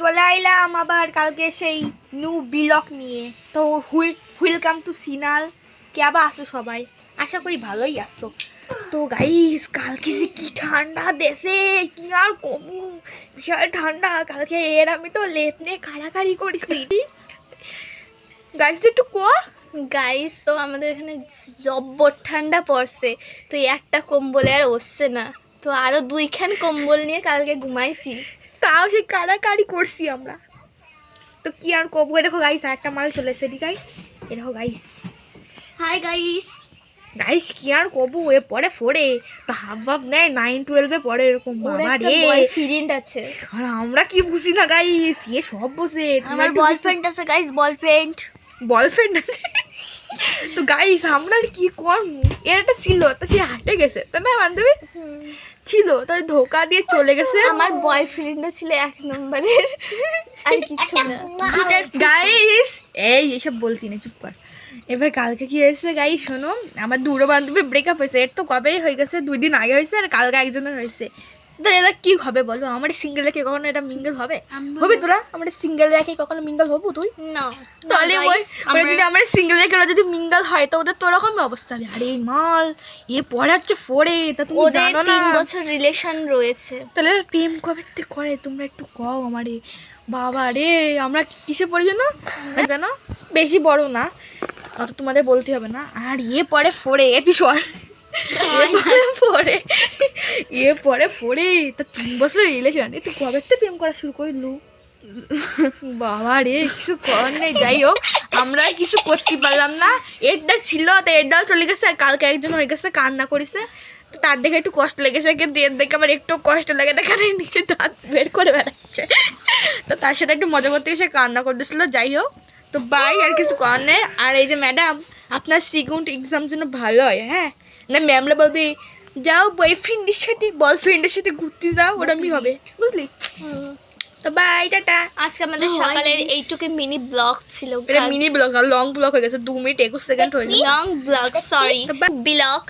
চলে আইলাম আবার কালকে সেই নিউ ব্লক নিয়ে। তো ওয়েলকাম টু সিনাল কে আবার আসো সবাই? আশা করি ভালোই আসছো তো গাইস কালকে যে কি ঠান্ডা দেশে, কি আর কমু? বিশাল ঠান্ডা। কালকে এর আমি তো লেপ নিয়ে কাড়াকাড়ি করেছি। গাইস একটু কো? গাইস তো আমাদের এখানে জব্বর ঠান্ডা পড়ছে। তো একটা কম্বলে আর ওসছে না। তো আরও দুইখান কম্বল নিয়ে কালকে ঘুমাইছি। তাও সে কাড়াকাড়ি করছি আমরা। তো কি আর কব দেখো গাইস একটা মাল চলে এসে এ দেখো গাইস হাই গাইস গাইস কি আর কবো এ পরে ফোরে তো হাফ হাফ নেয় নাইন টুয়েলভে পরে এরকম বাবা রে বয়ফ্রেন্ড আছে। আর আমরা কি বুঝি না গাইস এ সব বসে আমার বয়ফ্রেন্ড আছে গাইস বয়ফ্রেন্ড বয়ফ্রেন্ড আছে? তো গাইস আমরা কি করব? এর একটা ছিল তো সে হাটে গেছে। তো না বান্ধবী? ছিল তাই ধোকা দিয়ে চলে গেছে। আমার বয়ফ্রেন্ডও ছিল এক নম্বরের আর কিছু না। গাইস এই এসব বলতি না চুপ কর। এবার কালকে কি হয়েছে গাই শোনো আমার দুটো বান্ধবী ব্রেকআপ হয়েছে। এর তো কবেই হয়ে গেছে? দুই দিন আগে হয়েছে আর কালকে একজনের হয়েছে। তো এটা কি হবে বলো? আমার সিঙ্গেল রেখে কখনো এটা মিঙ্গল হবে? হবে তোরা? আমার সিঙ্গেল রেখে কখনো মিঙ্গল হব তুই? না। তাহলে ওই ওরা যদি আমার সিঙ্গেল রেখে ওরা যদি মিঙ্গল হয় তো ওদের তো ওরকমই অবস্থা হবে। আরে মাল এ পড়াচ্ছে ফোরে তা তুমি জানো না। তিন বছর রিলেশন রয়েছে। তাহলে প্রেম কবে থেকে করে? তোমরা একটু কও আমারে। বাবা রে আমরা কিসে পড়ি জানো জানো বেশি বড় না। অত তোমাদের বলতে হবে না। আর ইয়ে পরে ফোরে এপিসোড এ পরে ফোরে এ পরে ফোরে তা তিন বছর রিলেশন এ, তুই কবে থেকে প্রেম করা শুরু করলু? বাবা রে, কিছু করার নেই, যাই হোক, আমরা কিছু করতে পারলাম না। এরটা ছিল, তো এরটাও চলে গেছে, আর কালকে একজন হয়ে গেছে কান্না করেছে। তো তার দেখে একটু কষ্ট লেগেছে, কিন্তু এর দেখে আমার একটু কষ্ট লাগে দেখানে নিচে দাঁত বের করে বেড়াচ্ছে। তো তার সাথে একটু মজা করতে এসে কান্না করতেছিল, যাই হোক। তো বাই আর কিছু করার নেই। আর এই যে ম্যাডাম আপনার সিগুন্ড এক্সাম যেন ভালো হয় হ্যাঁ? না ম্যামরা বলবে যাও বয়ফ্রেন্ডের সাথে বয়ফ্রেন্ডের সাথে ঘুরতে যাও ওরমই হবে বুঝলি? তো বাই টাটা। আজকে আমাদের সকালের এইটুকু মিনি ব্লগ ছিল এটা মিনি ব্লগ না লং ব্লগ হয়ে গেছে দু মিনিট একুশ সেকেন্ড হয়ে গেছে লং ব্লগ সরি ব্লগ